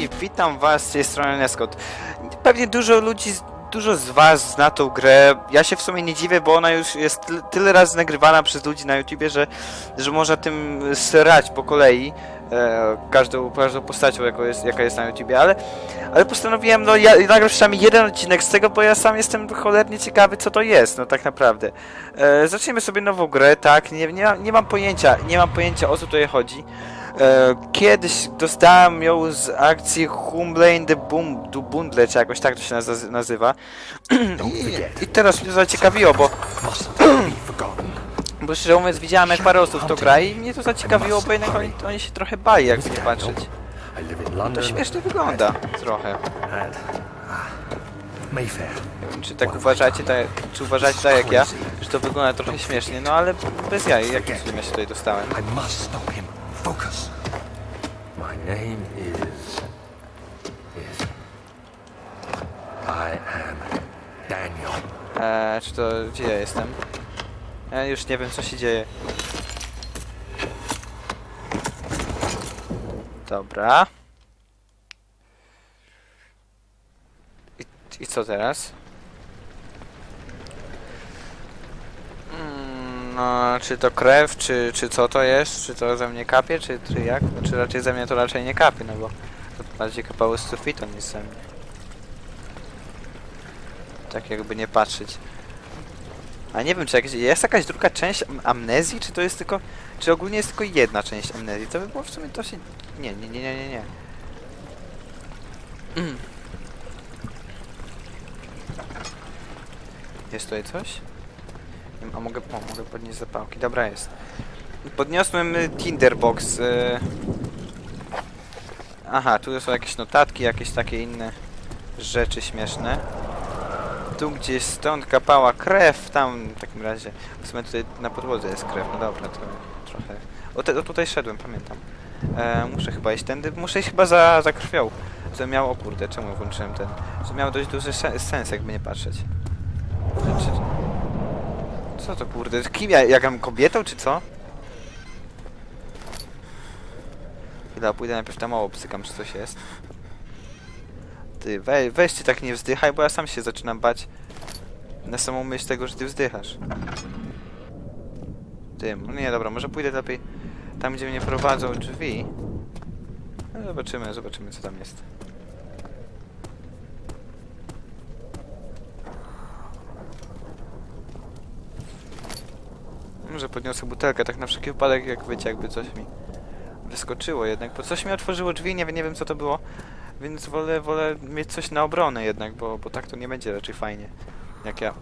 i witam was z tej strony Neskot. Pewnie dużo ludzi, dużo z was zna tą grę. Ja się w sumie nie dziwię, bo ona już jest ty- tyle razy nagrywana przez ludzi na YouTubie, że, że można tym srać po kolei. E, każdą, każdą postacią, jest, jaka jest na YouTubie, ale, ale postanowiłem, no ja nagrać przynajmniej jeden odcinek z tego, bo ja sam jestem cholernie ciekawy, co to jest, no tak naprawdę. E, zaczniemy sobie nową grę, tak, nie, nie, nie mam pojęcia, nie mam pojęcia o co tutaj chodzi. E, kiedyś dostałem ją z akcji Humble in the Boom, du Bundle, czy jakoś tak to się naz- nazywa. I teraz mnie to zaciekawiło, bo, bo szczerze mówiąc widziałem jak parę osób to gra i mnie to zaciekawiło, bo jednak oni, oni się trochę bali, jakby nie patrzeć. To śmiesznie wygląda, trochę. and ah, Mayfair. Czy tak uważacie, tak, czy uważacie tak jak ja, że to wygląda trochę śmiesznie, no ale bez jaj, jakim ja się tutaj dostałem? Focus. My name is. is. I am Daniel. Eee, czy to gdzie ja jestem? Ja już nie wiem co się dzieje. Dobra. I, i co teraz? No, czy to krew, czy, czy co to jest? Czy to ze mnie kapie, czy, czy jak? Czy raczej ze mnie to raczej nie kapie, no bo to bardziej kapało z sufitu niż ze mnie. Tak jakby nie patrzeć. A nie wiem, czy jakaś, jest jakaś druga część am- amnezji, czy to jest tylko... Czy ogólnie jest tylko jedna część amnezji? To by było w sumie dosyć... Nie, nie, nie, nie, nie, nie. Jest tutaj coś? A mogę, mogę podnieść zapałki. Dobra, jest. Podniosłem y, Tinderbox. Y... Aha, tu są jakieś notatki, jakieś takie inne rzeczy śmieszne. Tu gdzieś stąd kapała krew, tam w takim razie. W sumie tutaj na podłodze jest krew, no dobra, to trochę. O, te, o tutaj szedłem, pamiętam. E, muszę chyba iść tędy, muszę iść chyba za, za krwią. To miało, o kurde, czemu włączyłem ten? To miało dość duży se- sens, jakby nie patrzeć. Co to kurde? Kim ja, jakam kobietą, czy co? Chwila, pójdę najpierw tam mało psykam, czy coś jest. Ty, we, weź ty tak nie wzdychaj, bo ja sam się zaczynam bać na samą myśl tego, że ty wzdychasz. Ty, no nie, dobra, może pójdę lepiej tam, gdzie mnie prowadzą drzwi. No, zobaczymy, zobaczymy, co tam jest. Może podniosę butelkę, tak na wszelki wypadek, jak wiecie, jakby coś mi wyskoczyło jednak, bo coś mi otworzyło drzwi, nie, wiem- nie wiem co to było. Więc wolę, wolę mieć coś na obronę jednak, bo, bo tak to nie będzie raczej fajnie. Jak ja.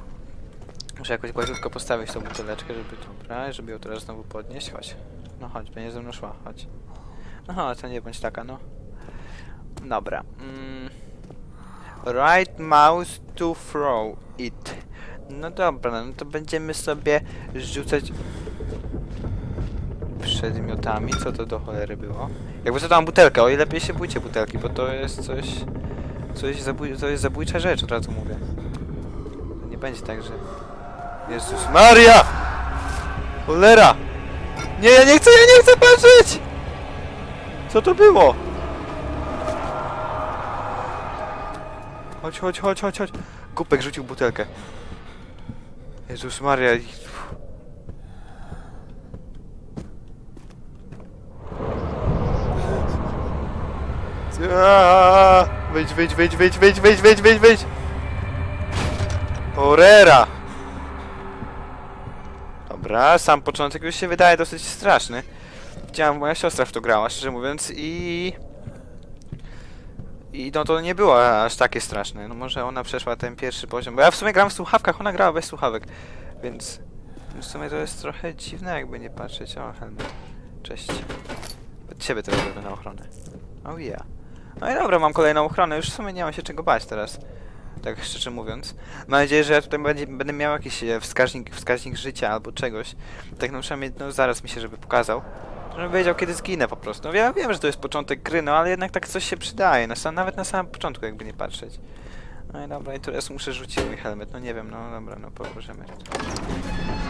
Muszę jakoś gładziutko postawić tą buteleczkę, żeby dobra, żeby ją teraz znowu podnieść. Chodź. No chodź, będzie ze mną szła, chodź. No to nie bądź taka, no. Dobra. Mm. Right mouse to throw it. No dobra, no to będziemy sobie rzucać przedmiotami. Co to do cholery było? Jakby co tam butelka, o ile lepiej się bójcie butelki, bo to jest coś... Coś zabój, to jest zabójcza rzecz, od razu mówię. To nie będzie tak, że... Jezus Maria! Cholera! Nie, ja nie chcę, ja nie chcę patrzeć! Co to było? Chodź, chodź, chodź, chodź, chodź. Kupek rzucił butelkę. Jezus Maria. Wyjdź, wyjdź, wyjdź, wyjdź, wyjdź, wyjdź, wyjdź, wyjdź, wyjdź! Orera! Dobra, sam początek już się wydaje dosyć straszny. Widziałam, moja siostra w to grała, szczerze mówiąc, i... I no to nie było aż takie straszne. No może ona przeszła ten pierwszy poziom, bo ja w sumie gram w słuchawkach, ona grała bez słuchawek, więc... W sumie to jest trochę dziwne, jakby nie patrzeć. O, helmet. Cześć. Od ciebie teraz robię na ochronę. Oh yeah. No i dobra, mam kolejną ochronę, już w sumie nie mam się czego bać teraz. Tak szczerze mówiąc. Mam nadzieję, że ja tutaj będzie, będę miał jakiś e, wskaźnik, wskaźnik życia albo czegoś. Tak no przynajmniej no, zaraz mi się, żeby pokazał. Żebym wiedział, kiedy zginę po prostu. No ja wiem, że to jest początek gry, no ale jednak tak coś się przydaje. Na, sam- nawet na samym początku, jakby nie patrzeć. No i dobra, i teraz muszę rzucić mój helmet. No nie wiem, no dobra, no położymy.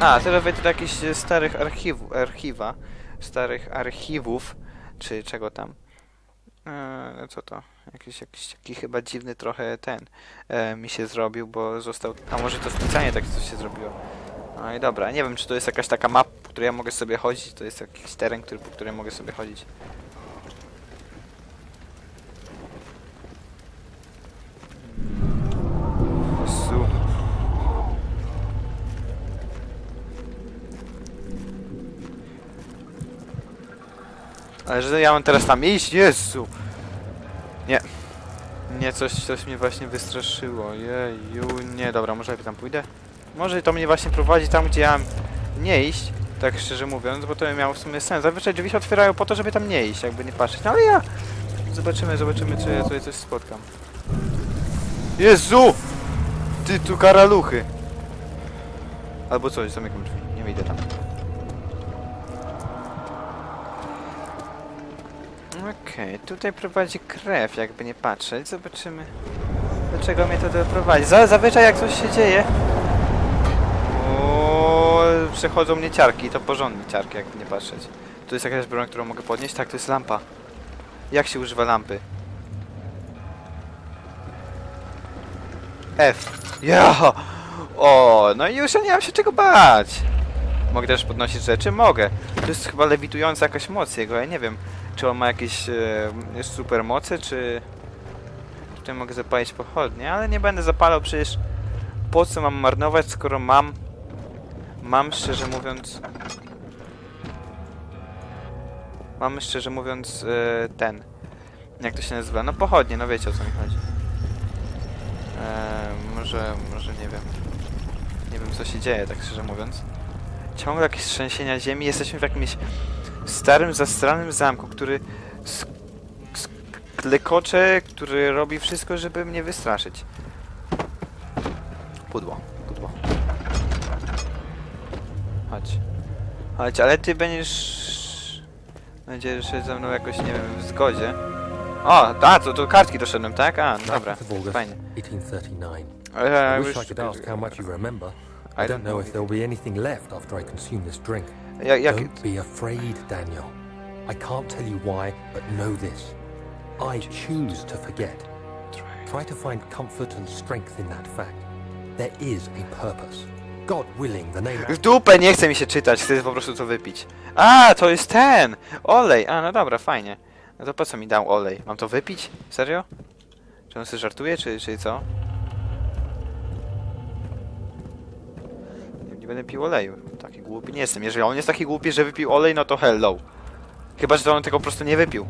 A, teraz wejdę do jakichś starych archiwów, archiwa. Starych archiwów, czy czego tam. Eee, co to? Jakiś, jakiś taki chyba dziwny trochę ten e, mi się zrobił, bo został... A może to specjalnie tak coś się zrobiło. No i dobra, nie wiem czy to jest jakaś taka mapa, po której ja mogę sobie chodzić, to jest jakiś teren, który, po którym mogę sobie chodzić. Ale że ja mam teraz tam iść? Jezu! Nie. Nie, coś, coś mnie właśnie wystraszyło. Jeju, nie, dobra, może ja tam pójdę? Może to mnie właśnie prowadzi tam, gdzie ja mam nie iść, tak szczerze mówiąc, bo to miało w sumie sens. Zazwyczaj drzwi się otwierają po to, żeby tam nie iść, jakby nie patrzeć. No ale ja... Zobaczymy, zobaczymy, czy ja tutaj coś spotkam. Jezu! Ty tu karaluchy! Albo coś, zamykam drzwi, nie wyjdę tam. Okej, tutaj prowadzi krew, jakby nie patrzeć. Zobaczymy, do czego mnie to doprowadzi. Za, zazwyczaj jak coś się dzieje... Przechodzą mnie ciarki, to porządnie ciarki, jakby nie patrzeć. Tu jest jakaś broń, którą mogę podnieść? Tak, to jest lampa. Jak się używa lampy? F. Ja! O, no i już ja nie mam się czego bać. Mogę też podnosić rzeczy? Mogę. To jest chyba lewitująca jakaś moc jego, ja nie wiem. Czy on ma jakieś e, super moce, czy... Tutaj mogę zapalić pochodnie, ale nie będę zapalał przecież... Po co mam marnować, skoro mam... Mam szczerze mówiąc... Mam szczerze mówiąc e, ten... Jak to się nazywa? No pochodnie, no wiecie o co mi chodzi. E, może, może nie wiem. Nie wiem co się dzieje, tak szczerze mówiąc. Ciągle jakieś trzęsienia ziemi, jesteśmy w jakimś starym, zastranym zamku, który sklekocze, który robi wszystko, żeby mnie wystraszyć. Pudło, Chodź. Chodź, ale ty będziesz... Będziesz ze mną jakoś, nie wiem, w zgodzie. O, a, to, to kartki doszedłem, tak? A, no dobra, 9th of August, fajnie. 1839. I wish I could ask how much you remember. I I don't don't know if there'll be anything left after I consume this drink. Jak, jak, Don't be afraid, Daniel. I can't tell you why, but know this. I choose to forget. Try to find comfort and strength in that fact. There is a purpose. W dupę nie chce mi się czytać, chcę po prostu to wypić. A, to jest ten! Olej! A, no dobra, fajnie. No to po co mi dał olej? Mam to wypić? Serio? Czy on sobie żartuje, czy, czy co? Nie będę pił oleju. Taki głupi nie jestem. Jeżeli on jest taki głupi, że wypił olej, no to hello. Chyba, że to on tego po prostu nie wypił.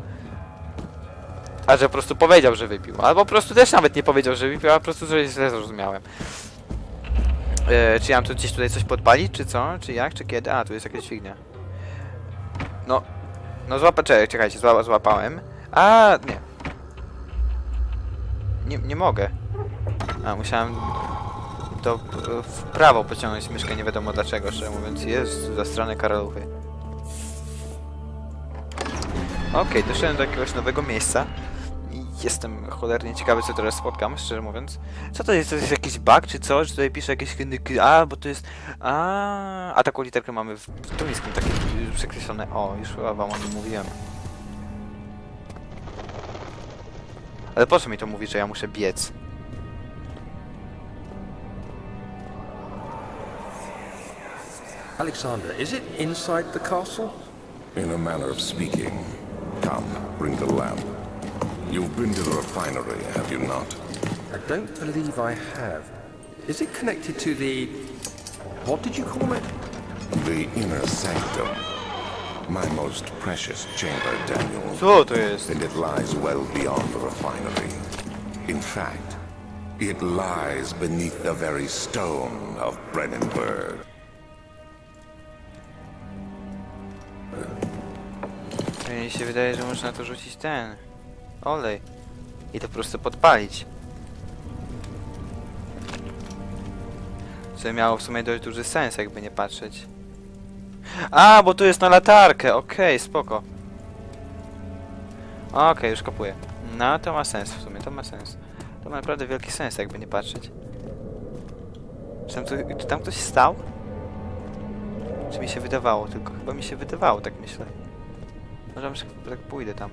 A że po prostu powiedział, że wypił. Albo po prostu też nawet nie powiedział, że wypił, a po prostu coś źle zrozumiałem. E, czy ja mam tu gdzieś tutaj coś podpalić, czy co? Czy jak, czy kiedy? A, tu jest jakaś dźwignia. No, no złapa, czekaj, czekajcie, zła, złapałem. A, nie. Nie, nie mogę. A, musiałem to e, w prawo pociągnąć myszkę, nie wiadomo dlaczego, szczerze mówiąc. Jest za stronę karaluchy. Okej, doszedłem do jakiegoś nowego miejsca. Jestem cholernie ciekawy, co teraz spotkam, szczerze mówiąc. Co to jest? To jest jakiś bug, czy co? Czy tutaj pisze jakieś... A, bo to jest... A, a taką literkę mamy w, tuńskim, takie przekreślone. O, już chyba wam o tym mówiłem. Ale po co mi to mówi, że ja muszę biec? Alexander, is it inside the castle? In a manner of speaking. Come, bring the lamp. You've been to the refinery, have you not? I don't believe I have. Is it connected to the. What did you call it? The inner sanctum. My most precious chamber, Daniel. So to jest? And it lies well beyond the refinery. In fact, it lies beneath the very stone of Brennenburg. Mi się wydaje, że można to rzucić ten... Olej. I to po prostu podpalić. Co miało w sumie dość duży sens, jakby nie patrzeć. A, bo to jest na latarkę, okej, spoko. Okej, już kopuję. No, to ma sens w sumie, to ma sens. To ma naprawdę wielki sens, jakby nie patrzeć. Czy tam, tu, czy tam ktoś stał? Czy mi się wydawało tylko? Chyba mi się wydawało, tak myślę. Może tak pójdę tam.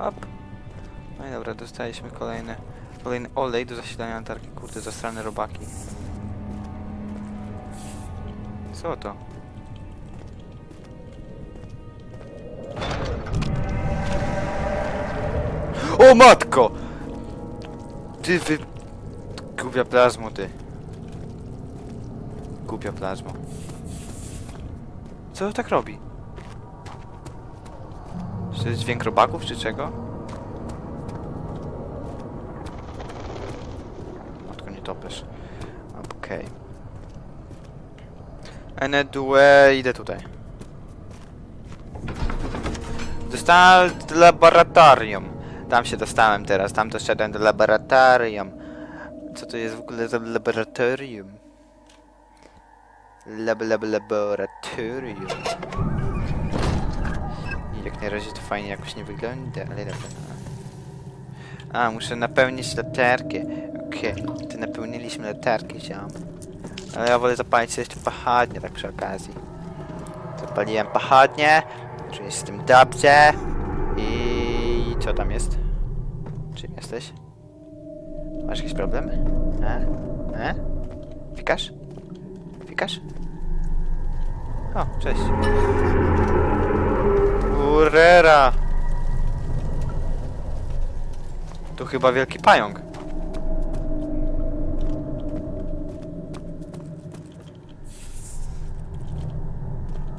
Hop. No i dobra, dostaliśmy kolejny, kolejny olej do zasilania latarki. Kurde, zastrane robaki. Co to? O matko! Ty wy... Głupia plazmo, ty. Głupia plazmo. Co to tak robi? Czy to jest dźwięk robaków, czy czego? Matko, nie topesz. Okej. Okay. due... idę tutaj. Dostałem do laboratorium. Tam się dostałem teraz, tam doszedłem do laboratorium. Co to jest w ogóle za laboratorium? Lab, lab, laboratorium. Jak na razie to fajnie jakoś nie wygląda, ale dobra. A, muszę napełnić latarkę. Okej, to napełniliśmy latarkę, ziom. Ale ja wolę zapalić jeszcze pochodnie, tak przy okazji. Zapaliłem pochodnie, się z tym dobrze. I co tam jest? Czym jesteś? Masz jakiś problem? E? E? Fikasz? Fikasz? O, cześć. Urera! Tu chyba wielki pająk.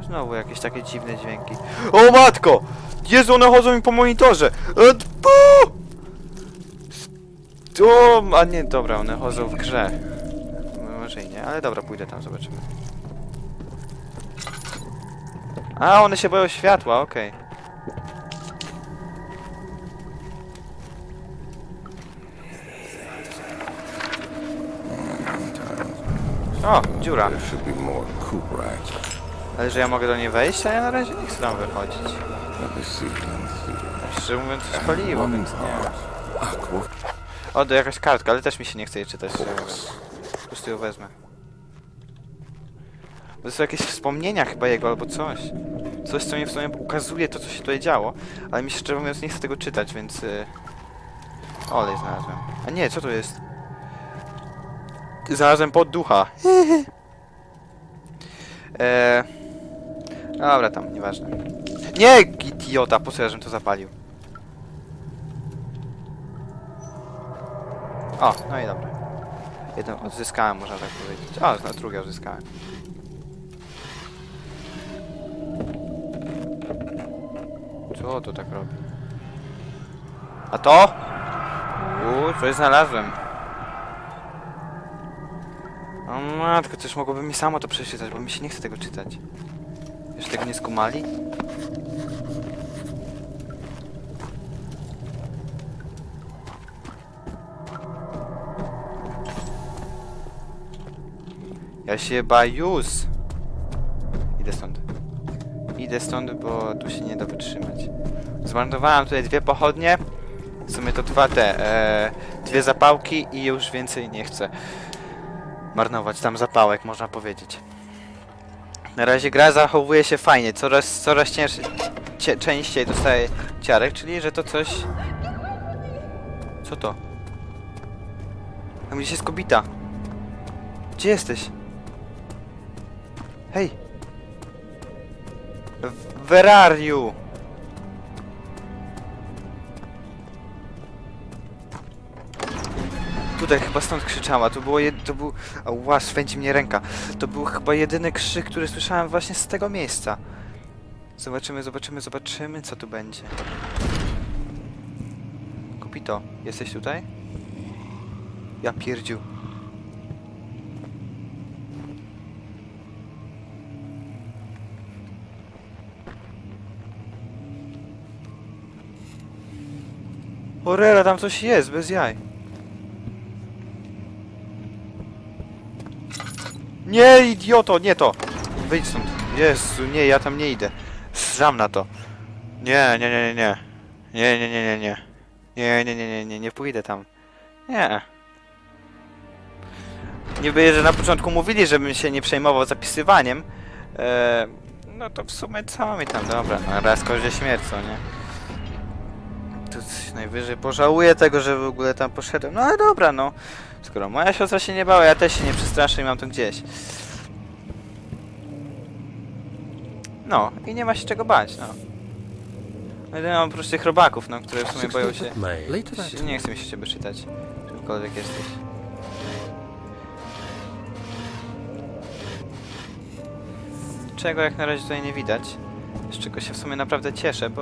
Znowu jakieś takie dziwne dźwięki. O matko! Jezu, one chodzą mi po monitorze! E! O, a nie, dobra, one chodzą w grze. Może i nie, ale dobra, pójdę tam, zobaczymy. A, one się boją światła, okej. O, dziura. Ale że ja mogę do niej wejść, a ja na razie nie chcę tam wychodzić. Szczerze mówiąc, One więc nie. O, to jakaś kartka, ale też mi się nie chce jej czytać. Po prostu ją wezmę. To są jakieś wspomnienia chyba jego, albo coś. Coś, co mi w sumie ukazuje to, co się tutaj działo, ale mi się szczerze mówiąc nie chce tego czytać, więc... Yy... Olej znalazłem. A nie, co to jest? Znalazłem podducha. eee... Dobra, tam, nieważne. Nie, idiota, po co ja to zapalił? O, no i dobra. Jedną odzyskałem, można tak powiedzieć. O, no drugie odzyskałem. Co to tak robi? A to? Uuu, coś znalazłem. Matko, coś mogłoby mi samo to przeczytać, bo mi się nie chce tego czytać. Jeszcze tego nie skumali? Ja się bajus. Idę stąd. Idę stąd, bo tu się nie da wytrzymać. Zmarnowałem tutaj dwie pochodnie. W sumie to dwa te, e, dwie zapałki i już więcej nie chcę marnować tam zapałek, można powiedzieć. Na razie gra zachowuje się fajnie, coraz, coraz częściej dostaję ciarek, czyli że to coś... Co to? Tam gdzieś jest kobita. Gdzie jesteś? Hej! Where are you? Tutaj chyba stąd krzyczała, to było jed... to był... Ła, swędzi mnie ręka. To był chyba jedyny krzyk, który słyszałem właśnie z tego miejsca. Zobaczymy, zobaczymy, zobaczymy, co tu będzie. Kupito, jesteś tutaj? Ja pierdziu. Orera, tam coś jest, bez jaj. Nie, idioto, nie to. Wyjdź stąd. Jezu, nie, ja tam nie idę. Sam na to. Nie, nie, nie, nie, nie. Nie, nie, nie, nie, nie. Nie, nie, nie, nie, nie, nie pójdę tam. Nie. Niby, że na początku mówili, żebym się nie przejmował zapisywaniem. E, no to w sumie co mi tam, dobra. Raz kozie śmierć, co nie? Najwyżej pożałuję tego, że w ogóle tam poszedłem. No ale dobra, no. Skoro moja siostra się nie bała, ja też się nie przestraszę i mam to gdzieś. No, i nie ma się czego bać, no. No jedynie mam oprócz tych robaków, no, które w sumie boją się... 16th of May. Later that Nie chce mi się ciebie czytać. Czymkolwiek jesteś. Czego jak na razie tutaj nie widać. Z czego się w sumie naprawdę cieszę, bo,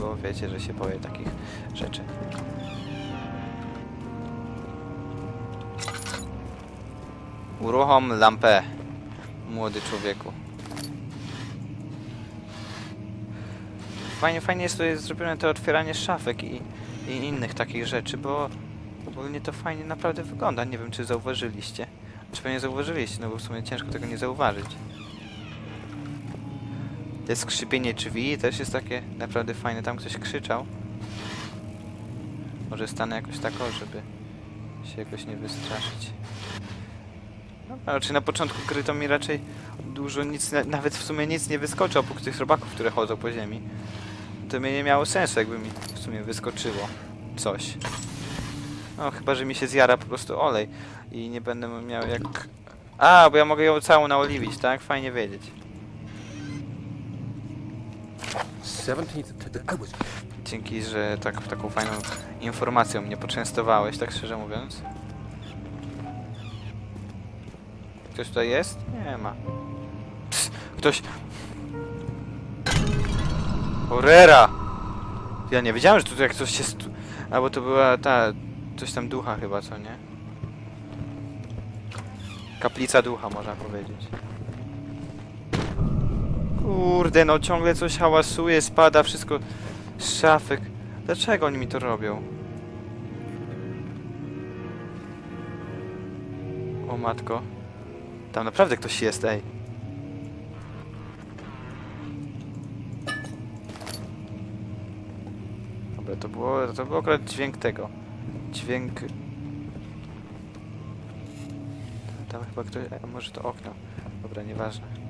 bo wiecie, że się boję takich rzeczy. Uruchom lampę, młody człowieku. Fajnie, fajnie jest tutaj zrobione to otwieranie szafek i, i innych takich rzeczy, bo ogólnie to fajnie naprawdę wygląda. Nie wiem, czy zauważyliście. Czy pewnie zauważyliście, no bo w sumie ciężko tego nie zauważyć. To skrzypienie drzwi też jest takie naprawdę fajne. Tam ktoś krzyczał. Może stanę jakoś tak, o, żeby się jakoś nie wystraszyć. No, raczej na początku gry to mi raczej dużo nic, na- nawet w sumie nic nie wyskoczy oprócz tych robaków, które chodzą po ziemi. To mnie nie miało sensu, jakby mi w sumie wyskoczyło coś. No, chyba, że mi się zjara po prostu olej i nie będę miał jak... A, bo ja mogę ją całą naoliwić, tak? Fajnie wiedzieć. 17th to... I was... Dzięki, że tak, taką fajną informacją mnie poczęstowałeś, tak szczerze mówiąc. Ktoś tutaj jest? Nie ma. Ps, ktoś... Horrera! Ja nie wiedziałem, że tu jak coś się... Stu... Albo to była ta... Coś tam ducha chyba, co nie? Kaplica ducha, można powiedzieć. Kurde, no ciągle coś hałasuje, spada, wszystko z szafek. Dlaczego oni mi to robią? O matko. Tam naprawdę ktoś jest, ej. Dobra, to było, to był akurat dźwięk tego. Dźwięk... Tam chyba ktoś... Może to okno. Dobra, nieważne.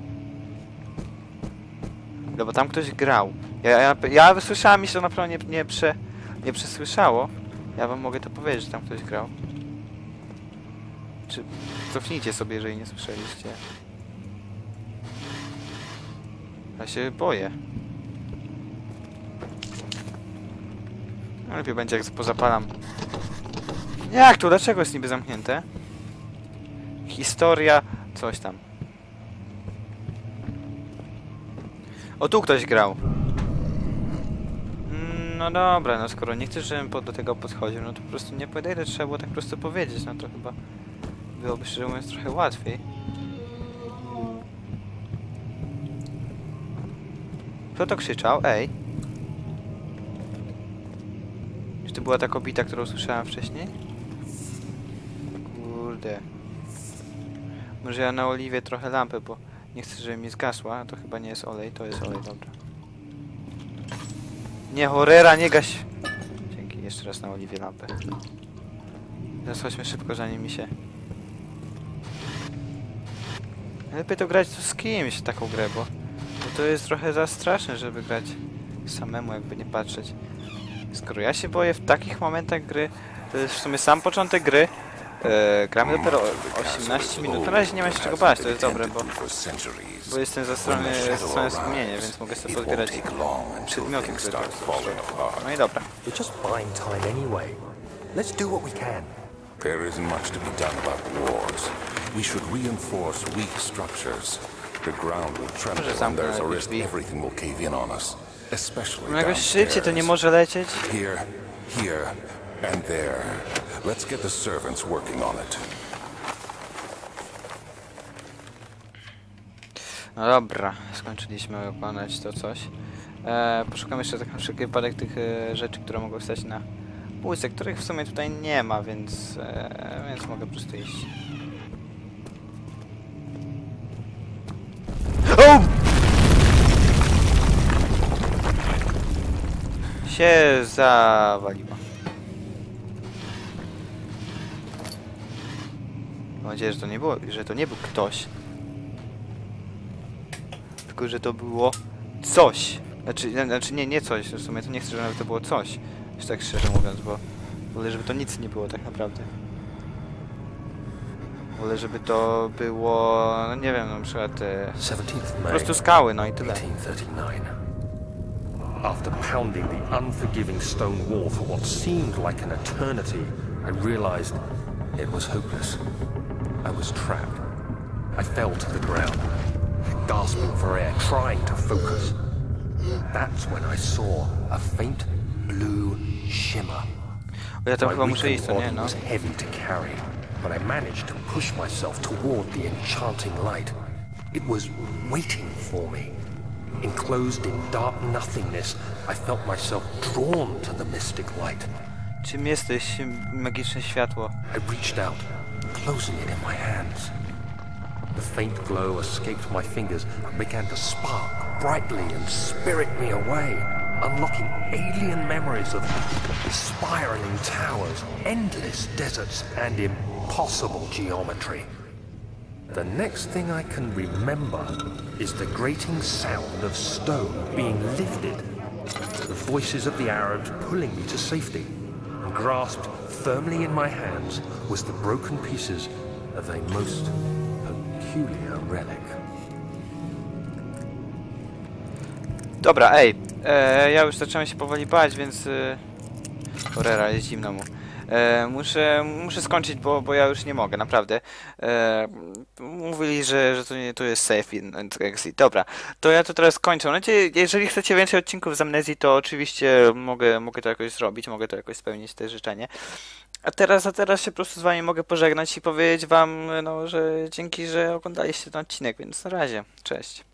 No bo tam ktoś grał. Ja, ja, ja słyszałem i się to naprawdę nie, nie, prze, nie przesłyszało. Ja wam mogę to powiedzieć, że tam ktoś grał. Czy cofnijcie sobie, jeżeli nie słyszeliście. Ja się boję. No, Lepiej będzie jak pozapalam. Jak to? Dlaczego jest niby zamknięte? Historia, coś tam. O, tu ktoś grał. Mm, No dobra, no skoro nie chcesz, żebym po- do tego podchodził, no to po prostu nie podejdę, trzeba było tak prosto powiedzieć, no to chyba byłoby szczerze mówiąc trochę łatwiej. Kto to krzyczał? Ej. Czy to była ta kobieta, którą słyszałem wcześniej? Kurde. Może ja na oliwie trochę lampę, bo nie chcę, żeby mi zgasła. To chyba nie jest olej, to jest olej, dobra. Nie, horrera, nie gaś! Dzięki, jeszcze raz na oliwie lampę. Teraz chodźmy szybko, zanim mi się... Lepiej to grać tu z kimś taką grę, bo, bo to jest trochę za straszne, żeby grać samemu, jakby nie patrzeć. Skoro ja się boję w takich momentach gry, to jest w sumie sam początek gry. E, gramy dopiero o- 18 minut. Na razie nie ma się czego bać, to jest dobre, bo, bo jestem ze strony, ze strony skupienia, więc mogę sobie podbierać przedmioty, które No i dobra. We're just buying time anyway. Let's do what we can. There isn't much to be done about wars. We should reinforce weak structures. The ground will tremble and there's a risk everything will cave in on us. Especially No jakoś szybciej to nie downstairs. może lecieć. Here, here, and there. Let's get the servants working on it. No dobra, skończyliśmy oglądać to coś. E, poszukam jeszcze tak na wszelki wypadek tych e, rzeczy, które mogą stać na półce, których w sumie tutaj nie ma, więc, e, więc mogę po prostu iść. O! Się zawaliło. Mam nadzieję, że to nie było, że to nie był ktoś, tylko że to było coś. Znaczy, znaczy nie, nie coś, w sumie to nie chcę, żeby to było coś. Już tak szczerze mówiąc, bo wolę, żeby to nic nie było tak naprawdę. Wolę, żeby to było, no nie wiem, na przykład e, 17th po prostu skały, no i tyle. 1839. After pounding the unforgiving stone wall for what seemed like an eternity, I realized it was hopeless. I was trapped. I fell to the ground, gasping for air, trying to focus. That's when I saw a faint blue shimmer. Bo ja tam er My chyba muszę weakened iść, nie, body no. was heavy to carry, but I managed to push myself toward the enchanting light. It was waiting for me. Enclosed in dark nothingness, I felt myself drawn to the mystic light. Czym jesteś, magiczne światło? I reached out, closing it in my hands. The faint glow escaped my fingers and began to spark brightly and spirit me away, unlocking alien memories of spiraling towers, endless deserts, and impossible geometry. The next thing I can remember is the grating sound of stone being lifted, the voices of the Arabs pulling me to safety, grasped firmly in my hands was the broken pieces of a most peculiar relic. Dobra, ej, e, ja już zacząłem się powoli bać, więc... E, Horrera, jest zimno mu. E, muszę, muszę skończyć, bo, bo ja już nie mogę, naprawdę. E, mówili, że, że to, nie, to jest safe and exit. Dobra, to ja to teraz kończę. No, jeżeli chcecie więcej odcinków z Amnezji, to oczywiście mogę, mogę to jakoś zrobić, mogę to jakoś spełnić, te życzenie. A teraz, a teraz się po prostu z wami mogę pożegnać i powiedzieć wam, no, że dzięki, że oglądaliście ten odcinek, więc na razie. Cześć.